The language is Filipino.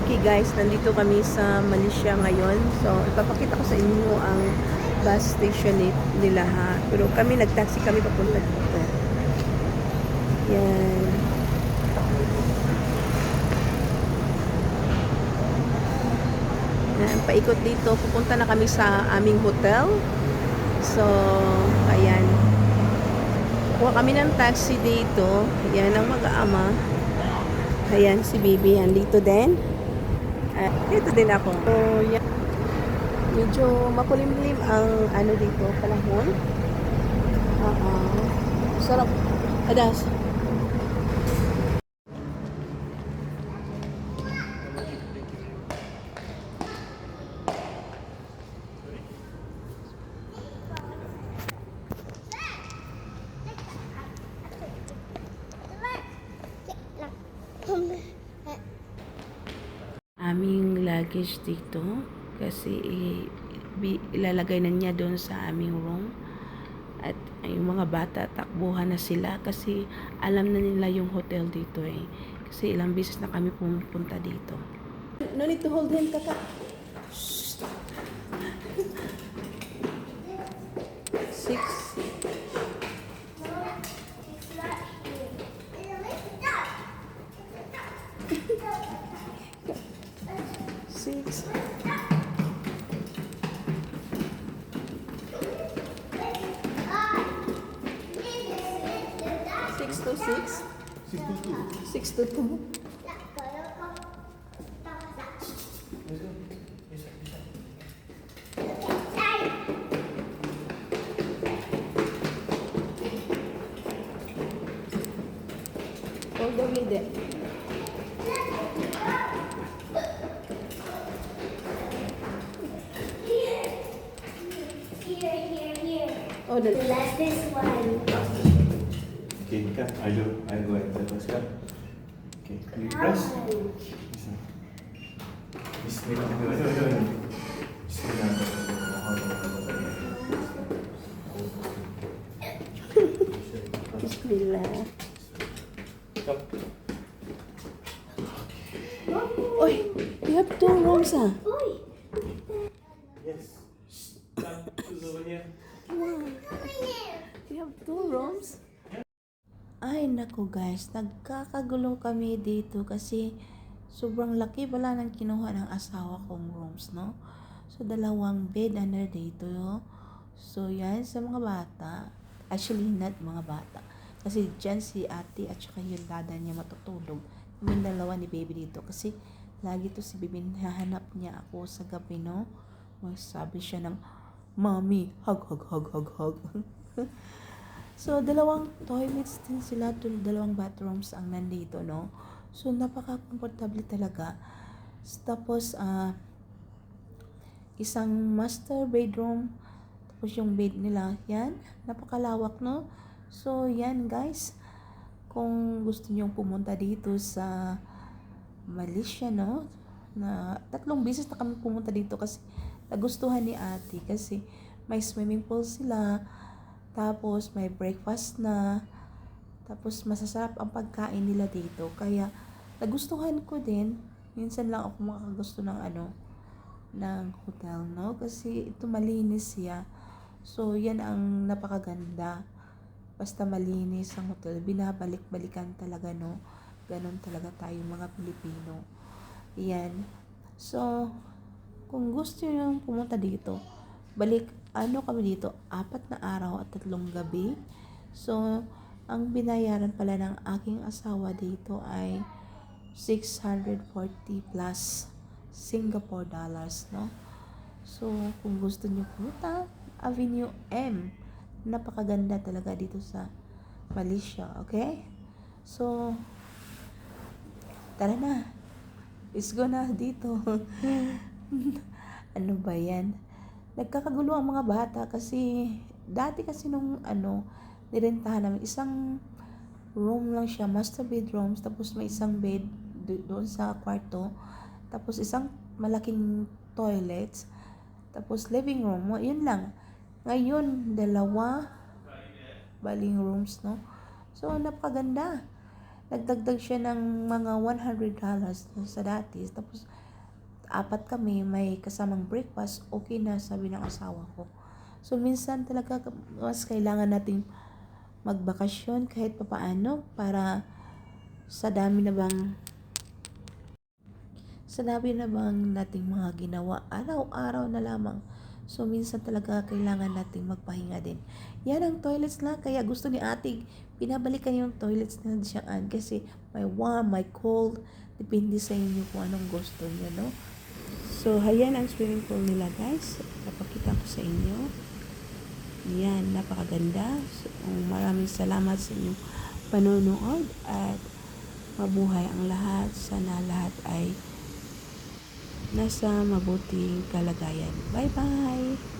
Okay guys, nandito kami sa Malaysia ngayon. So, ipapakita ko sa inyo ang bus station ni- nila ha. Pero kami, nag-taxi kami papunta dito. Yan. Yan, paikot dito. Pupunta na kami sa aming hotel. So, ayan. Kuha kami ng taxi dito. Yan ang mag-aama. Ayan, si baby. Yan, dito din. At dito din ako. So, yan. Medyo makulimlim ang ano dito, panahon. Oo. Sarap. Adas. Aming luggage dito kasi ilalagay na niya doon sa aming room. At yung mga bata takbuhan na sila kasi alam na nila yung hotel dito eh. Kasi ilang beses na kami pumunta dito. No need to hold him kaka six six to six. Six to two. All the way there Oh, The last is one. Okay, come. I do. I go and press. Come. Okay, you press. Bismillahirrahmanirrahim. Bismillahirrahmanirrahim. Bismillah. Come. You have two rooms, huh? Two rooms? Ay, nako guys, nagkakagulo kami dito kasi sobrang laki pala ng kinuha ng asawa kong rooms, no? So, dalawang bed under dito? So, yan sa mga bata. Actually, not mga bata. Kasi dyan si ate at saka yung dada niya matutulog. Yung dalawa ni baby dito. Kasi lagi to si baby, hahanap niya ako sa gabi, no? Magsabi siya ng, Mommy, hug, hug, hug, hug, hug. so, dalawang toilets din sila, dalawang bathrooms ang nandito, no? So, napaka-comfortable talaga. Tapos, ah, isang master bedroom, tapos yung bed nila, yan, napakalawak, no? So, yan, guys. Kung gusto nyong pumunta dito sa Malaysia, no? Na tatlong beses na kami pumunta dito kasi nagustuhan ni ate kasi may swimming pool sila, tapos may breakfast na, tapos masasarap ang pagkain nila dito. Kaya nagustuhan ko din. Minsan lang ako makakagusto ng ano, ng hotel, no? Kasi ito malinis siya. So, yan ang napakaganda. Basta malinis ang hotel, binabalik-balikan talaga, no? Ganon talaga tayo mga Pilipino. Yan. So, kung gusto nyo pumunta dito, balik, ano kami dito, apat na araw at tatlong gabi. So, ang binayaran pala ng aking asawa dito ay 640 plus Singapore dollars, no? So, kung gusto nyo pumunta, Avenue M. Napakaganda talaga dito sa Malaysia, okay? So, tara na. Let's go na dito. ano ba yan? Nagkakagulo ang mga bata kasi dati kasi nung ano, nirentahan namin isang room lang siya, master bedrooms, tapos may isang bed do- doon sa kwarto, tapos isang malaking toilet, tapos living room, yun lang. Ngayon, dalawa baling rooms, no? So, napakaganda. nagdagdag siya ng mga 100 dollars sa dati. Tapos, apat kami, may kasamang breakfast, okay na, sabi ng asawa ko. So, minsan talaga, mas kailangan nating magbakasyon kahit papaano para sa dami na bang sa dami na bang nating mga ginawa araw-araw na lamang. So minsan talaga kailangan nating magpahinga din. Yan ang toilets na kaya gusto ni ating pinabalikan yung toilets na diyaan kasi may warm, may cold depende sa inyo kung anong gusto niyo no so hayan ang swimming pool nila guys napakita ko sa inyo yan, napakaganda. So, maraming salamat sa inyong panonood at mabuhay ang lahat. Sana lahat ay nasa mabuting kalagayan. Bye-bye!